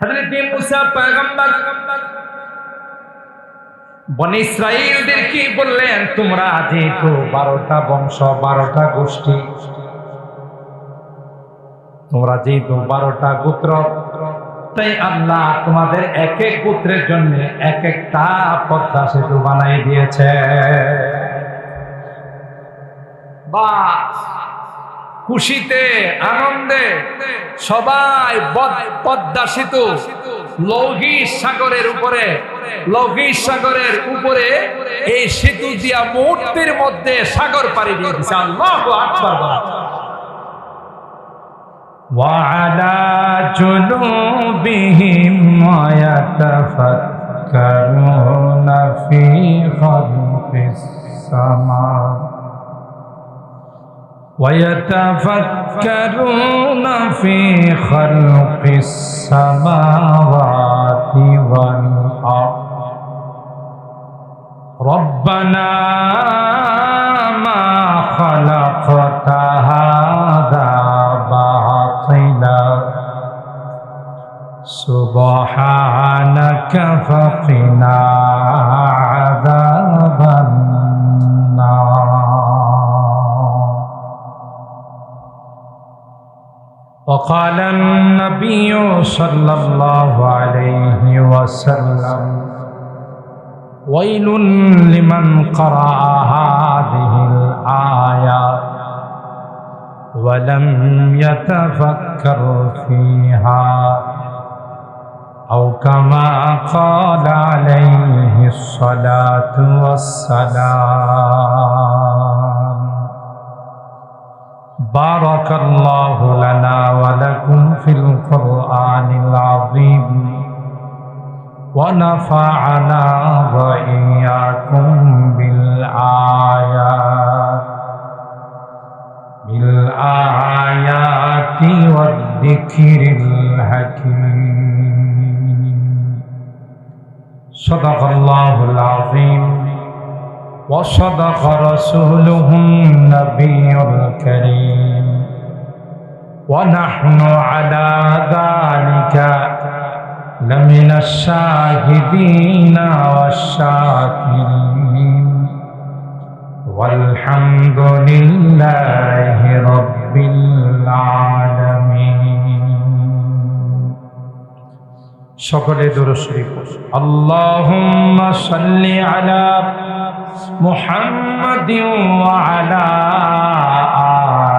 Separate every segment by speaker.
Speaker 1: হযরত মুসা পয়গম্বর বনি ইসরাইলদেরকে বললেন? তোমরা যেহেতু বারোটা বংশ, বারোটা গোষ্ঠী, তোমরা যেহেতু বারোটা গোত্র, তাই আল্লাহ তোমাদের এক এক গোত্রের জন্য এক একটা পদ্মা সেতু বানাই দিয়েছে। বাস। খুশিতে আনন্দে সবাই বদ- পদ্মা সেতু লৌহিক সাগরের উপরে লৌহিক সাগরের উপরে এই সেতু দিয়া মুহূর্তের মধ্যে সাগর পাড়ি দিয়ে দিছে আল্লাহ আকবার বলা।
Speaker 2: وعلى جنوبهم ويتفكرون في خلق السماء ويتفكرون في خلق السماوات والأرض. ربنا ما خلقت هذا باطلا. سبحانك فقنا وقال النبي صلى الله عليه وسلم ويل لمن قرأ هذه الآيات ولم يتفكر فيها أو كما قال عليه الصلاة والسلام. بارك الله لنا ولكم في القرآن العظيم ونفعنا وإياكم بالآيات بالآيات والذكر الحكيم صدق الله العظيم وصدق رسوله النبي الكريم ونحن على ذلك لمن الشاهدين والشاكرين والحمد لله رب العالمين সকলে দুরুশরী اللهم صل على محمد وعلى آل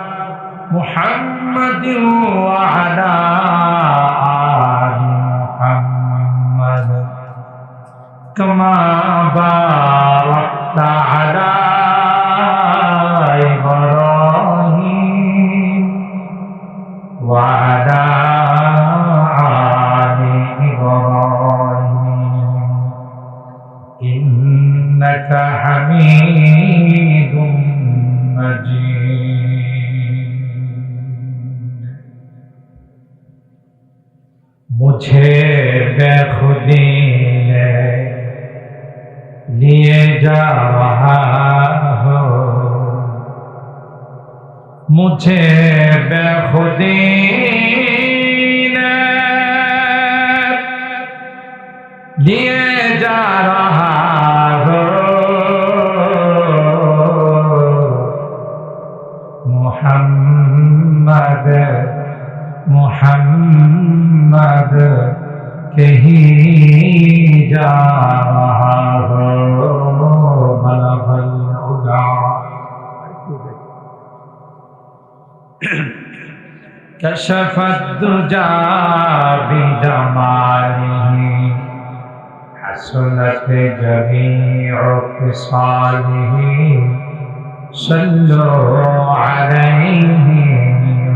Speaker 2: محمد وعلى آل محمد كما باركت মুছে বেখুদিন দিয়ে যা রাহা হো মোহাম্মদ মোহাম্মদ কহি যা كشف الدجى بجماله حسنت جميع خصاله صلوا عليه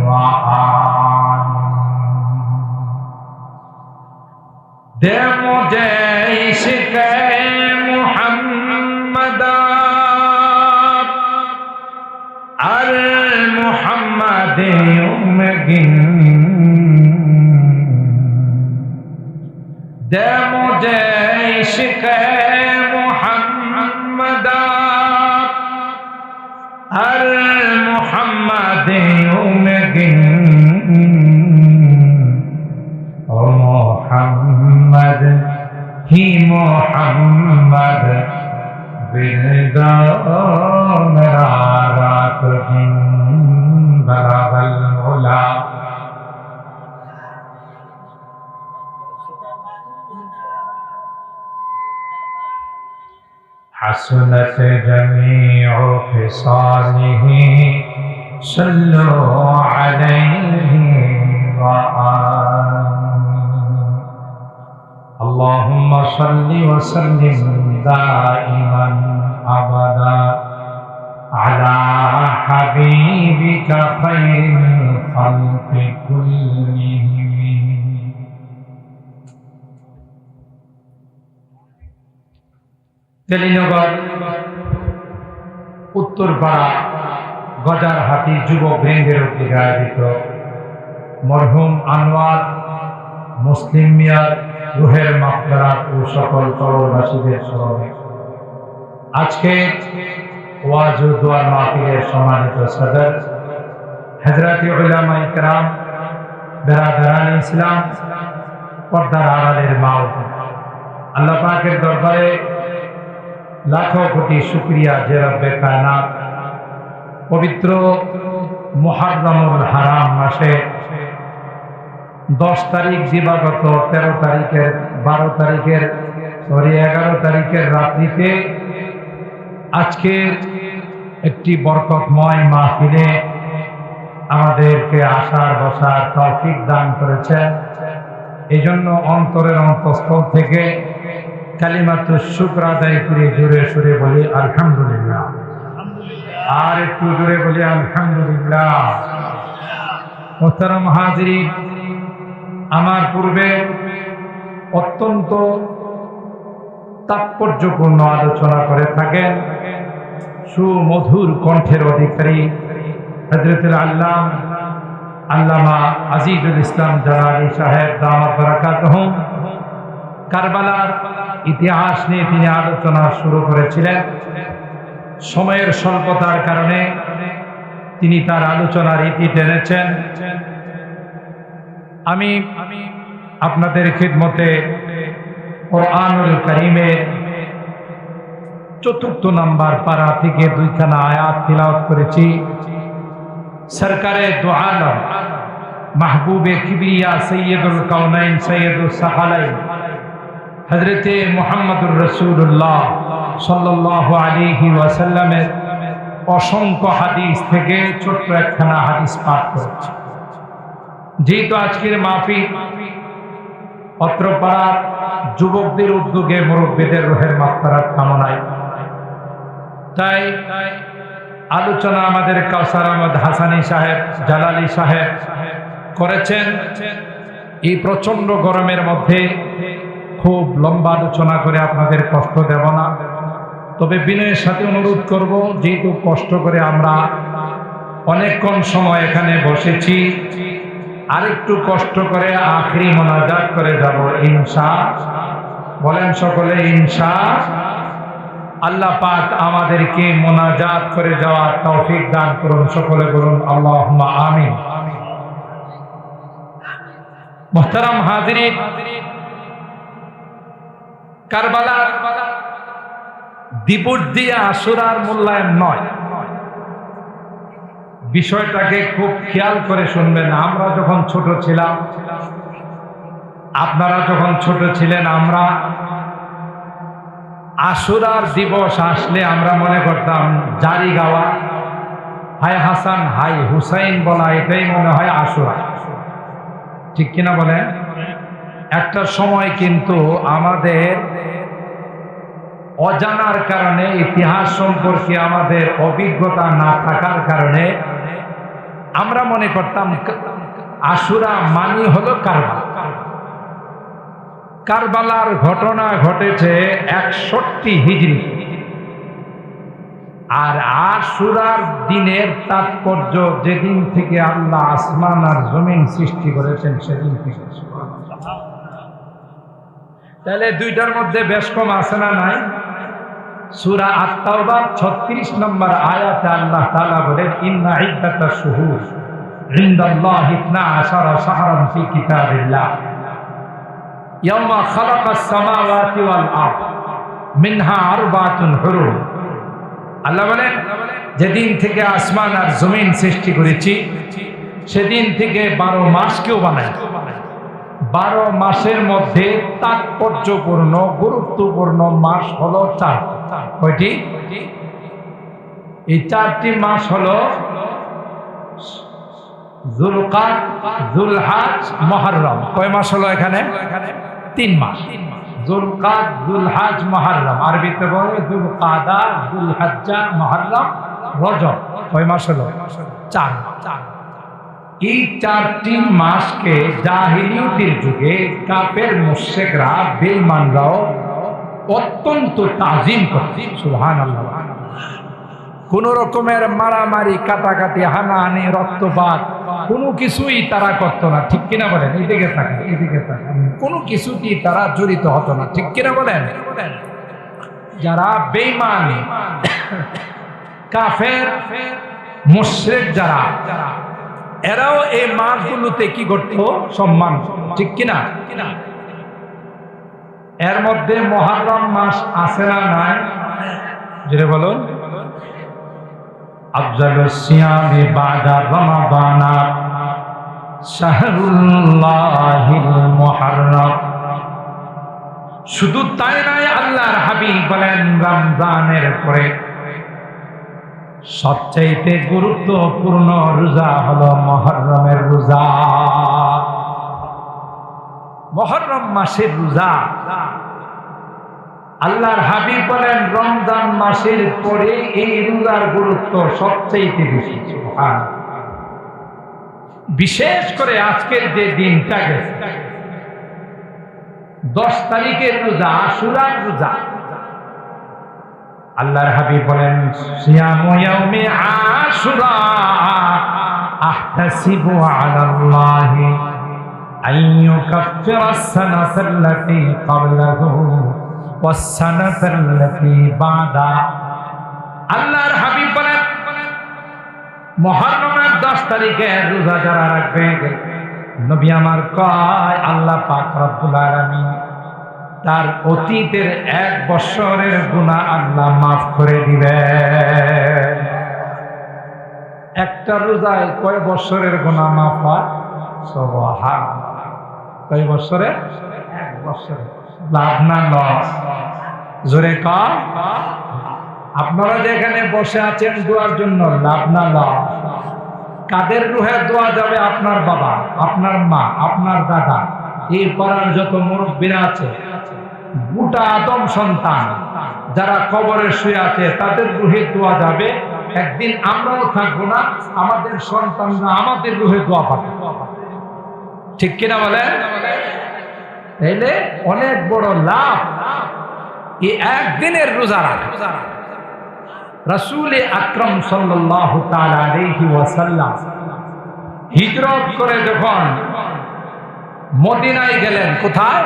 Speaker 2: وآله دے مجھے عشق عشق محمد
Speaker 3: هر محمد يمكن ومحمد هي محمد بلدان رارات هي حسنت جميع خصاله صلوا عليه وآمين اللهم صل وسلم دائما أبدا على حبيبك خير الخلق كلهم
Speaker 2: তেলিনগর উত্তরপাড়া গজারহাটি যুব ব্যাংকের উদ্যোগে আয়োজিত মরহুম আনোয়ার, মুসলিম মিয়ার রুহের মাফলারাত ও সকল কবরবাসীদের স্মরণে আজকে ওয়াজ ও দোয়ার মাহফিলের সম্মানিত সদর হজরত উলামা ইকরাম বেরাদারান ইসলাম পর্দার আড়ালের মা ও বোন। আল্লাহ পাকের দরবারে লাখো কোটি শুক্রিয়া যে রব্বে পবিত্র মুহাররমুল হারাম মাসে দশ তারিখ দিবাগত তেরো তারিখের, বারো তারিখের, সরি, এগারো তারিখের রাত্রিতে আজকের একটি বরকতময় মাহফিলে আমাদেরকে আসার, বসার তৌফিক দান করেছেন। এই জন্য অন্তরের অন্তঃস্থল থেকে কালিমাত্র শুক্র আদায় করে, জোরে সুরে বলি, আলহামদুলিল্লাহ। আর একটু জোরে বলি, আলহামদুলিল্লাহ। আমার পূর্বে অত্যন্ত তাৎপর্যপূর্ণ আলোচনা করে থাকেন সুমধুর কণ্ঠের অধিকারী হজরতুল আল্লাহ আল্লামা আজিজুল ইসলাম জালালি সাহেব, দামাত কারবালার ইতিহাস নিয়ে তিনি আলোচনা শুরু করেছিলেন। সময়ের স্বল্পতার কারণে তিনি তার আলোচনার ইতি টেনেছেন। আমি আপনাদের খিদমতে কোরআনুল করিমের চতুর্থ নাম্বার পারা থেকে দুইখানা আয়াত তিলাওয়াত করেছি। সরকারে দো আলম মাহবুবে কিবরিয়া সৈয়দুল কাউনাইন সৈয়দুল সাহালাইন হজরতে মোহাম্মদুর রসুল্লাহ সাল্লাহ আলিহি ওয়াসাল্লামের অসংখ্য হাদিস থেকে ছোট্ট একখানা হাদিস পাঠ করেছি। যেহেতু আজকের মাফি অত্রপাড়ার যুবকদের উদ্যোগে মুরব্বীদের রোহের মাস্তারার কামনায়। তাই আলোচনা আমাদের কাউসার আহমদ হাসানি সাহেব, জালালি সাহেব করেছেন। এই প্রচণ্ড গরমের মধ্যে খুব লম্বা আলোচনা করে আপনাদের কষ্ট দেব না। তবে বিনয়ের সাথে অনুরোধ করব, যেহেতু কষ্ট করে আমরা অনেকক্ষণ সময় এখানে বসেছি, আরেকটু কষ্ট করে আখরি মোনাজাত করে যাব ইনসা বলেন সকলে ইনসা আল্লাহ পাক আমাদেরকে মোনাজাত করে যাওয়ার তৌফিক দান করুন, সকলে বলুন আল্লাহ আমিন। মোহতারাম হাজিরিন কারবালার দিবস দিয়ে আসুরার মূল্যায়ন নয়। বিষয়টাকে খুব খেয়াল করে শুনবেন, আমরা যখন ছোট ছিলাম, আপনারা যখন ছোট ছিলেন, আমরা আশুরার দিবস আসলে আমরা মনে করতাম, জারি গাওয়া হাই হাসান হাই হুসাইন বলা এটাই মনে হয় আশুরা। ঠিক কিনা বলেন? একটা সময় কিন্তু আমাদের অজানার কারণে, ইতিহাস সম্পর্কে আমাদের অভিজ্ঞতা না থাকার কারণে আমরা মনে করতাম আশুরা মানি হলো কারবার কারবালার ঘটনা ঘটেছে একষট্টি হিজড়ি। আর আশুরার দিনের তাৎপর্য যেদিন থেকে আল্লাহ আসমান আর জমিন সৃষ্টি করেছেন, সেদিন থেকে তাহলে দুইটার মধ্যে বেশ কম আছে না নাই? সুরা আত্মাওবা ছত্রিশ নম্বর আয়াতে আল্লাহ তাআলা বলেন, ইন্না ইদ্দাতা শুহুর ইনদাল্লাহি ইতনা আশারা শাহরান ফি কিতাবিল্লাহ। ইয়াওমা খালাকাস সামাওয়াতি ওয়াল আরদ, মিনহা আরবাতুন হুরুম। আল্লাহ বলেন, যেদিন থেকে আসমান আর জমিন সৃষ্টি করেছি, সেদিন থেকে বারো মাসকেও বানাই। বারো মাসের মধ্যে তাৎপর্যপূর্ণ, গুরুত্বপূর্ণ মাস হলো চার। কয়টি? এই চারটি মাস হলো জুলকাত জুলহাজ, মহরম। কয় মাস হলো এখানে? তিন মাস। জুলকাত জুলহাজ, মহরম। আরবিতে বলে জুলকাদা, জুলহাজ্জা, মহরম, রজব। কয় মাস হলো? চার চার এই চারটি মাসকে জাহিলিয়তের যুগে কাপের মুশেকরা বেঈমানরাও অত্যন্ত তাজিম করত সুবহানাল্লাহ। কোন রকমের মারামারি, কাটাকাটি, হানাহানি, রক্তপাত, কোনো কিছুই তারা করত না, ঠিক কিনা বলেন? এদিকে থাকে এদিকে থাকে কোনো কিছুতেই তারা জড়িত হতো না, ঠিক কিনা বলেন? যারা বেঈমান, কাফের, মুশরিক যারা এরাও এই মাসগুলোতে কি করত? সম্মান। ঠিক কিনা? এর মধ্যে মহারম মাস আছে না নাই? যেটা বলুন। আফজাল সিয়ামি বাদা রমাদানা শাহরুল্লাহিল মুহাররম। শুধু তাই নয়, আল্লাহর হাবিব বলেন, রমজানের পরে সবচাইতে গুরুত্বপূর্ণ রোজা হলো মহরমের রোজা। মহরম মাসের রোজা। আল্লাহর হাবিব বলেন, রমজান মাসের পরে এই রোজার গুরুত্ব সবচাইতে বেশি। বিশেষ করে আজকের যে দিনটা গেছে, দশ তারিখের রোজা আশুরার রোজা। আল্লাহর হাবিব বলেন, সিয়ামু ইয়াউমি আশুরা আহতাসিবু আলাল্লাহি আন ইউকাফিরা আস-সানাতাল্লাতী ক্বাবলাহু ওয়াস-সানাতাল্লাতী বাদা। আল্লাহর হাবিব বলেন মহররমের 10 তারিখে রোজা যারা রাখবে, নবী আমার কয়, আল্লাহ পাক রব্বুল আলামিন তার অতীতের এক বছরের গুণা আল্লাহ মাফ করে দিবে একটা রোজায় কয় বছরের গুণা মাফ হয়? সবহা কয় বছরে এক বছরে লাভ না লস? জোরে কম আপনারা যেখানে বসে আছেন দোয়ার জন্য, লাভ না লস? কাদের রুহে দোয়া যাবে? আপনার বাবা, আপনার মা, আপনার দাদা। এই পাড়ার যত মুরব্বীরা আছে গোটা আদম সন্তান যারা কবরে শুয়ে আছে, তাদের রুহে দোয়া যাবে। একদিন আমরাও থাকব না, আমাদের সন্তানরা আমাদের রুহে দোয়া পাবে। ঠিক কিনা বলে? তাইলে অনেক বড় লাভ এই একদিনের রোজা রাখা। রসুল আকরম ওয়াসাল্লাম হিজরত করে যখন মদিনায় গেলেন, কোথায়?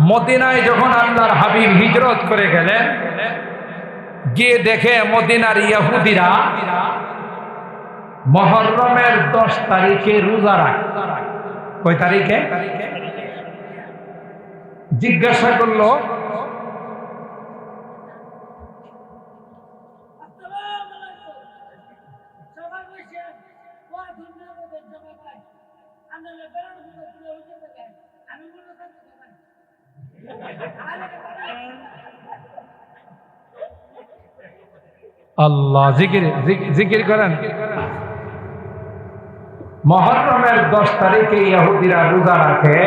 Speaker 2: মদিনায় যখন আল্লাহর হাবিব হিজরত করে গেলেন, গিয়ে দেখে মদিনার ইয়াহুদিরা মহরমের দশ তারিখে রোজা রাখে। কয় তারিখে? জিজ্ঞাসা করল
Speaker 4: সবাই বসে ওয়া দুনিয়া বলে জমা পাই আমরা বেড়ানো বুঝে তুলে হইতে থাকে আমি মনে থাকতে পারি
Speaker 2: আল্লাহ, জিকির জিকির করেন। মহরমের দশ তারিখে ইহুদিরা রোজা রাখে।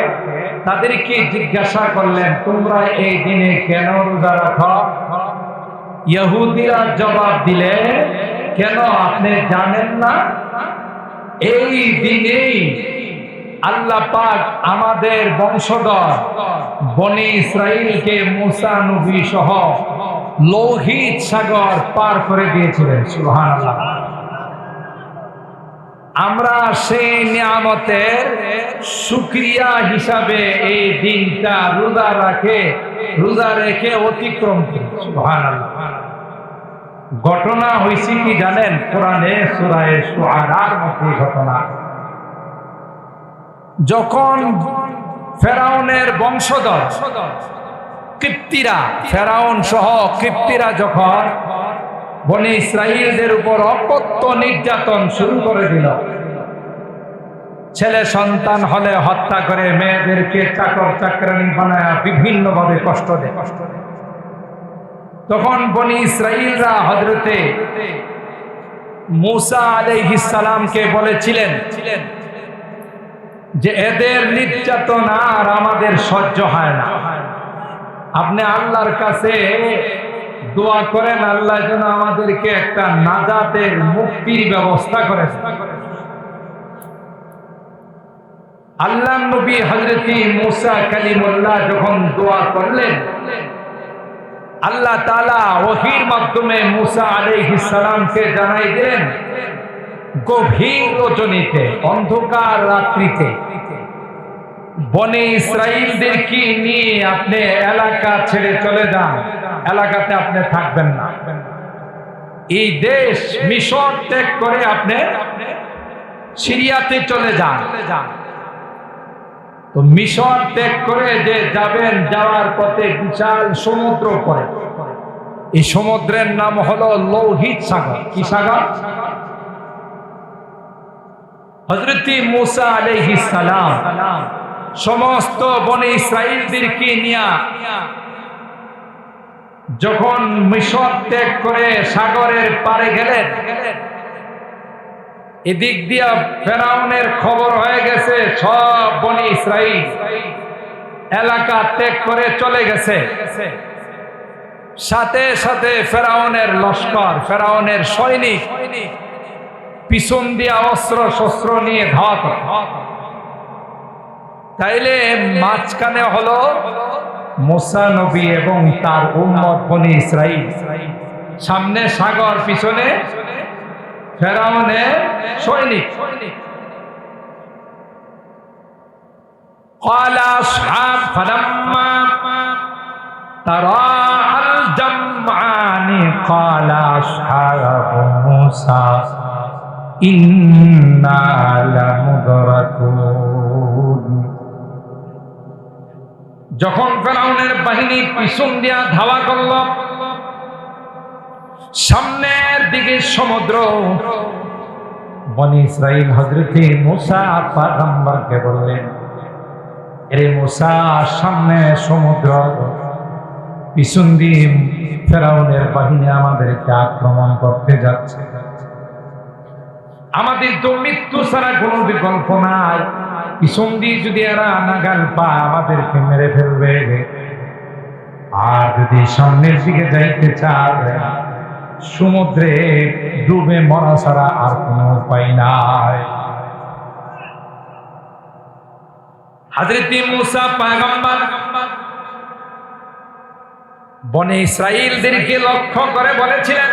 Speaker 2: তাদেরকে জিজ্ঞাসা করলেন, তোমরা এই দিনে কেন রোজা রাখো? ইহুদিরা জবাব দিলে কেন আপনি জানেন না? এই দিনেই আল্লাহ পাক আমাদের বংশধর বনে ইসরাইলকে মুসা নবী সহ লোহিত সাগর পার করে দিয়েছিলেন সুবহানাল্লাহ। আমরা সেই নিয়ামতের সুক্রিয়া হিসাবে এই দিনটা রোজা রাখে, রোজা রেখে অতিক্রম করি, সুবহানাল্লাহ। ঘটনা হয়েছে কি জানেন? কোরআনে সুরায় সুআরার মধ্যে ঘটনা। যখন ফেরাউনের বংশধর কৃপ্তিরা, ফেরাউন সহ কৃপ্তিরা যখন বনে ইসরায়েলদের উপর অপত্য নির্যাতন শুরু করে দিল, ছেলে সন্তান হলে হত্যা করে মেয়েদেরকে চাকর চাকরানি বানায় বিভিন্ন ভাবে কষ্ট দেয়। তখন বনি ইসরায়েলরা হজরতে মুসা আলাইহিস সালামকে বলেছিলেন যে, এদের নির্যাতন আর আমাদের সহ্য হয় না। আপনি আল্লাহর কাছে দোয়া করেন, আল্লাহ যেন আমাদেরকে একটা নাজাতের মুক্তির ব্যবস্থা করে আল্লাহ নবী হজরতি মুসা কালিমুল্লাহ যখন দোয়া করলেন, আল্লাহ তালা ওহির মাধ্যমে মুসা আলাইহিস সালামকে জানাই দিলেন, গভীর রজনীতে, অন্ধকার রাত্রিতে। বনে ইসরায়েলদেরকে নিয়ে আপনি এলাকা ছেড়ে চলে যান? এলাকাতে আপনি থাকবেন না। এই দেশ মিশর ত্যাগ করে আপনি সিরিয়াতে চলে যান। তো মিশর ত্যাগ করে যে যাবেন, যাওয়ার পথে বিশাল সমুদ্র পড়ে। এই সমুদ্রের নাম হলো লৌহিত সাগর। কি সাগর? হজরতি মুসা আলাইহিস সালাম। সমস্ত বনে ইসরায়েলদেরকে নিয়া যখন মিশর ত্যাগ করে সাগরের পারে গেলেন, এদিক দিয়া ফেরাউনের খবর হয়ে গেছে, সব বনে ইসরায়েল এলাকা ত্যাগ করে চলে গেছে। সাথে সাথে ফেরাউনের লস্কর, ফেরাউনের সৈনিক পিছন দিয়া অস্ত্র শস্ত্র নিয়ে ধাওয়া করে। তাইলে মাঝখানে হলো মোসা নবী এবং তার উম্মত বনি ইসরাইল সামনে সাগর পিছনে ফেরাউনের সৈনিক قال أصحاب فلما تراءى الجمعان قال أصحاب موسى إنا لمدركون যখন ফেরাউনের বাহিনী পিছন দিয়া ধাওয়া করল, সামনের দিকে সমুদ্র, বনি ইসরাইল হজরতে মুসা পাগম্বরকে বললেন, এরে মুসা, সামনে সমুদ্র। পিছন দিয়ে ফেরাউনের বাহিনী আমাদেরকে আক্রমণ করতে যাচ্ছে। আমাদের তো মৃত্যু ছাড়া কোনো বিকল্প নাই। পিছন দিয়ে যদি এরা নাগাল পায় আমাদেরকে মেরে ফেলবে আর যদি সামনের দিকে যাইতে চায় সমুদ্রে ডুবে মরা ছাড়া আর কোনো উপায় নাই হাজরতি মুসা পায়গম্বর বনে ইসরায়েলদেরকে লক্ষ্য করে বলেছিলেন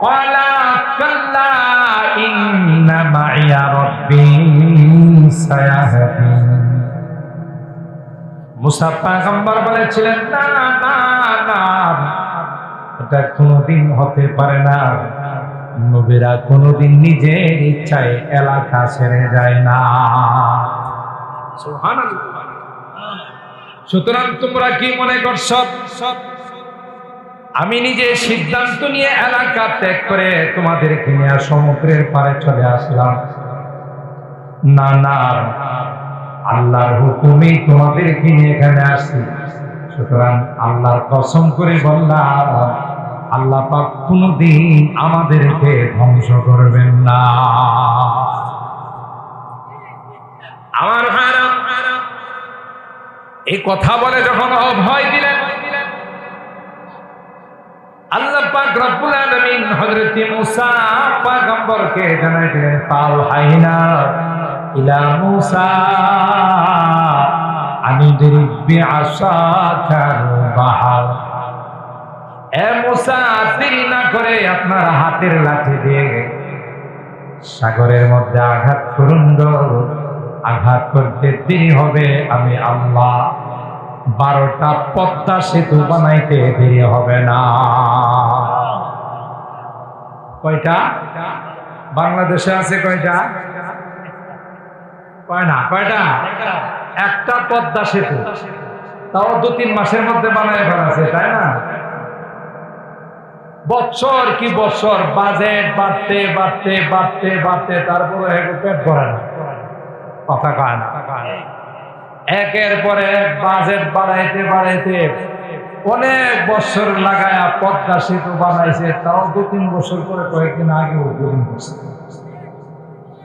Speaker 2: قَالَا كَلَّا إِنَّ مَعِيَ رَبِّي সায়াহাতি মুসা পায়গম্বর বলেছিলেন, না না না এটা কোনোদিন হতে পারে না। নবীরা কোনোদিন নিজের ইচ্ছায় এলাকা ছেড়ে যায় না। সুতরাং তোমরা কি মনে করছ? আমি নিজে সিদ্ধান্ত নিয়ে এলাকা ত্যাগ করে তোমাদেরকে নিয়ে সমুদ্রের পাড়ে চলে আসলাম। না না। আল্লাহর হুকুমেই তোমাদেরকে নিয়ে এখানে আসছি। সুতরাং আল্লাহর কসম করে বললাম, আল্লাহ পাক কোনদিন আমাদেরকে ধ্বংস করবেন না। আমার ভাইরা, এই কথা বলে যখন অভয় দিলেন, আল্লাহ পাক রব্বুল আলামিন হযরত মুসা পয়গম্বরকে জানাই দিলেন, পাও হাইনা ইলা মুসা আনিদরিব বিআসাকার বাহার। এ মুসা, দেরি না করে আপনার হাতের লাঠি দিয়ে সাগরের মধ্যে আঘাত করুন আঘাত করতে দেরি হবে, আমি আল্লাহ বারোটা পদ্মা সেতু বানাইতে দেরি হবে না। কয়টা? বাংলাদেশে আছে কয়টা? কয় কয়টা? একটা। পদ্মা সেতু। তাও দু তিন মাসের মধ্যে বানায় ফেলাছে তাই না? বছর কি বছর বাজেট বাড়তে বাড়তে বাড়তে বাড়তে তারপরে পেট ভরে না। কথা কয় না? একের পরে এক বাজেট বাড়াইতে বাড়াইতে অনেক বছর লাগায়া পদ্মা সেতু বানাইছে তাও দু তিন বছর পরে কয়েকদিন আগে উদ্বোধন করছে।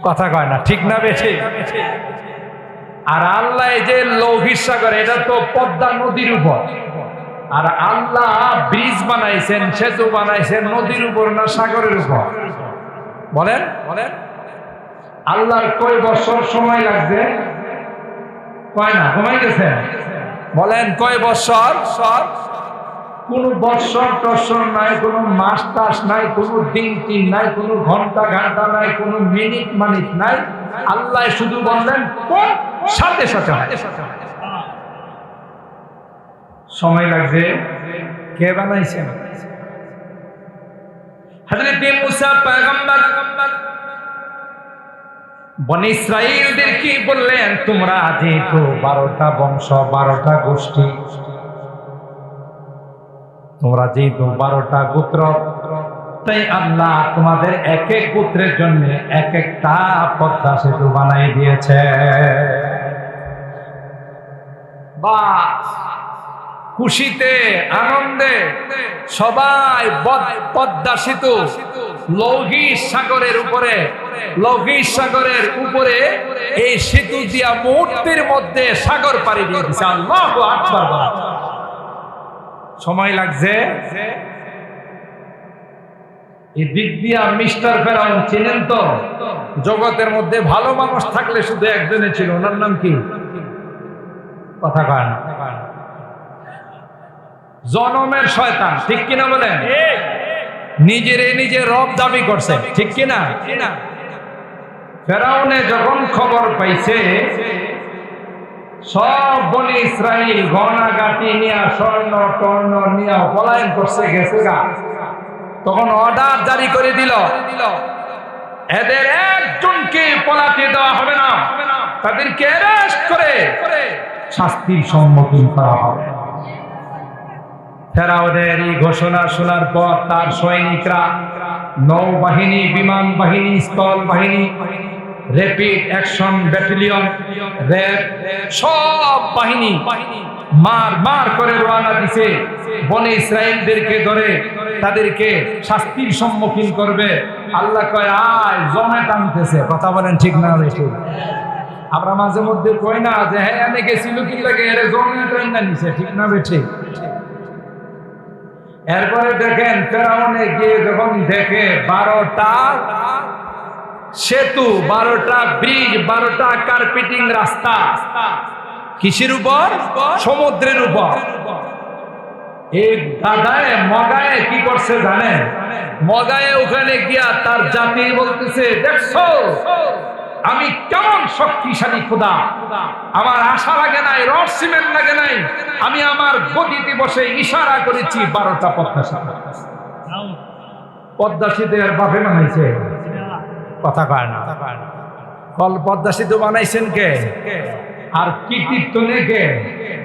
Speaker 2: কথা কয় না, ঠিক না বেশি আর আল্লাহ যে লৌহিক সাগর, এটা তো পদ্মা নদীর উপর। আর আল্লাহ ব্রিজ বানাইছেন, সেতু বানাইছেন নদীর উপর না সাগরের উপর। বলেন? বলেন আল্লাহর কয় বছর সময় লাগছে? কয় না কমাই গেছেন? বলেন, কয় বছর? সব কোন বৎসর টৎসর নাই, কোন মাস টাস নাই, কোন দিন তিন নাই, কোন ঘণ্টা ঘণ্টা নাই, কোন মিনিট মানিট নাই। আল্লাহ শুধু বললেন সাথে সাথে সময় লাগছে। কে বানাইছেন? হযরত মুসা পয়গম্বর। বনি ইসরাইলদের কি বললেন? তোমরা যেহেতু বারোটা বংশ, বারোটা গোষ্ঠী। তোমরা যেহেতু বারোটা গোত্র, তাই আল্লাহ তোমাদের এক এক গোত্রের জন্য এক একটা পদ্মা সেতু বানাই দিয়েছে বাস, খুশিতে, আনন্দে সবাই পদ্মা সেতু লৌহিক সাগরের উপরে লৌহিক সাগরের উপরে এই সেতু দিয়া মুহূর্তের মধ্যে সাগর পাড়ি দিয়ে দিচ্ছে আল্লাহ আকবার। সময় লাগছে। এই দিক দিয়া মিস্টার ফেরাউন চিনেন তো? জগতের মধ্যে ভালো মানুষ থাকলে শুধু একজনে ছিল, ওনার নাম কি? কথা কয় না জনমের শয়তান, ঠিক কিনা বলেন? নিজেরে নিজে রব দাবি করছে, ঠিক কিনা? ফেরাউনে যখন খবর পাইছে সব বনি ইসরাইল গহনা গাটি নিয়া, স্বর্ণ, টর্ণ নিয়া পলায়ন করছে গেছে গা তখন অর্ডার জারি করে দিল। এদের একজনকে পলাতে দেওয়া হবে না। তাদেরকে অ্যারেস্ট করে শাস্তির সম্মুখীন করা হবে। ফেরাউদের এই ঘোষণা শোনার পর তার সৈনিকরা নৌবাহিনী, বিমান বাহিনী, স্থল বাহিনী র্যাপিড অ্যাকশন ব্যাটালিয়ন, র্যাব, সব বাহিনী মার মার করে রওনা দিছে। বনে ইসরায়েলদেরকে ধরে তাদেরকে শাস্তির সম্মুখীন করবে। আল্লাহ কয়, আয়, জমে টানতেছে। কথা বলেন ঠিক না বেশি আমরা মাঝে মধ্যে কই না যে হ্যাঁ এনে গেছিল কি লাগে? এর জমে টান্না নিছে। ঠিক না বেঠি এরপরে দেখেন, ফেরাউনে গিয়ে যখন দেখে বারোটা সেতু, বারোটা ব্রিজ, বারোটা কার্পেটিং রাস্তা। কিসের উপর? সমুদ্রের উপর। এই দাদায় মগায় কি করছে জানেন? মগায় ওখানে গিয়া তার জাতি বলতেছে, দেখছ, আমি কেমন শক্তিশালী খোদা। আমার আশা লাগে নাই, রড সিমেন্ট লাগে নাই। আমি আমার গদিতে বসে ইশারা করেছি বারোটা পদ্মা সেতু। পদ্মা সেতু বাপে বানাইছে। কথা কয় না। কল পদ্মা সেতু বানাইছেন কে? আর কৃতিত্ব কে?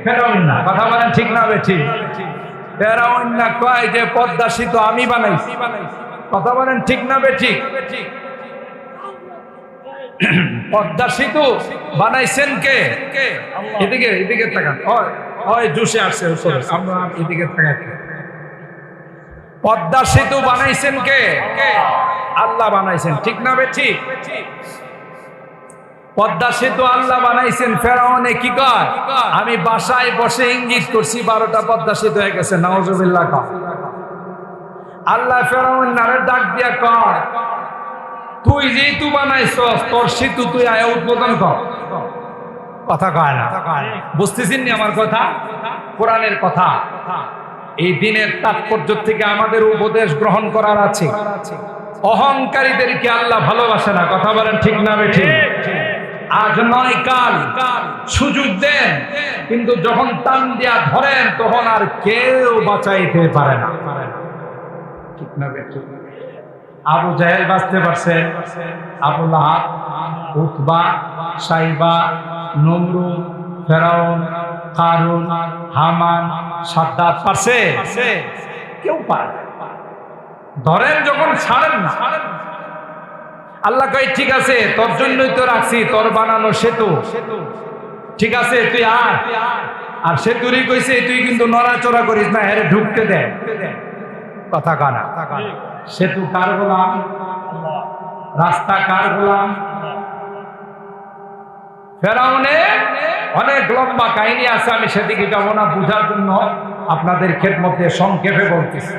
Speaker 2: ফেরাউন না। কথা বলেন ঠিক না বেঠি? ফেরাউন না কয় যে পদ্মা সেতু আমি বানাইছি। কথা বলেন ঠিক না বেঠি? পদ্মা সেতু বানাইছেন কে? এদিকে এদিকে তাকান। ওই জুসে আসছে আমরা এদিকে তাকাই। পদ্মা সেতু বানাইছেন কে? আল্লাহ বানাইছেন, ঠিক না বে ঠিক পদ্মা সেতু আল্লাহ বানাইছেন ফেরাউনে কি কয়? আমি বাসায় বসে ইঙ্গিত করছি, বারোটা পদ্মা সেতু হয়ে গেছে নওয়াজুবিল্লাহ কয় আল্লাহ ফেরাউন নারে ডাক দিয়া কয়, তুই যেহেতু বানাইছস, তোর সেতু তুই আয়া উদ্বোধন কর। কথা কয় না। বুঝতেছেন আমার কথা? কোরআনের কথা। এই দিনের তাৎপর্য থেকে আমাদের উপদেশ গ্রহণ করার আছে। অহংকারীদেরকে আল্লাহ ভালোবাসে না, কথা বলেন ঠিক না ঠিক? আজ নয় কাল, সুযোগ দেন, কিন্তু যখন টান দিয়া ধরেন, তখন আর কেউ বাঁচাইতে পারে না। ঠিক না আবু জাহেল বাঁচতে পারছে, আবু লাহাব, উতবা, সাইবা নমরু ফেরাউন কারুন হামান, সাদ্দাত পারছে? কেউ পারে ধরেন যখন ছাড়েন না। আল্লাহ কই ঠিক আছে, তোর জন্যই তো রাখছি, তোর বানানো সেতু। ঠিক আছে, তুই আর আর সেতুরই কইছে, তুই কিন্তু নড়াচড়া করিস না হেরে ঢুকতে দে। কথা কানা সেতু কার গোলাম? রাস্তা কার গোলাম? ফেরাউনে অনেক লম্বা কাহিনী আছে, আমি সেদিকে যাব না, বুঝার জন্য আপনাদের খেদমতে সংক্ষেপে বলতেছি।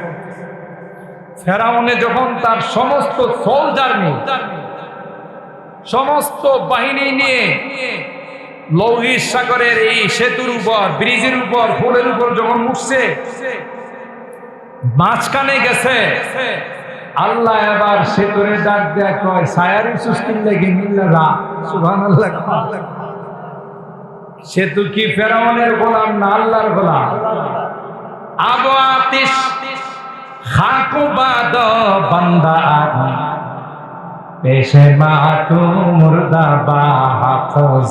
Speaker 2: ফেরাউনে যখন তার সমস্ত সোলজার নিয়ে, সমস্ত বাহিনী নিয়ে লৌহির সাগরের এই সেতুর উপর, ব্রিজের উপর, ফুলের উপর যখন উঠছে, মাঝখানে গেছে, আল্লাহ এবার সেতুরে ডাক দেয়া কয় সায়ারি সুস্কিন লেগে মিল্লা সুভান আল্লাহ সেতু কি ফেরাউনের গোলাম না আল্লাহর গোলাম? আবু আতিস খাকু বাদ বান্দা পেশে মা তু মুর্দা বা হাফজ।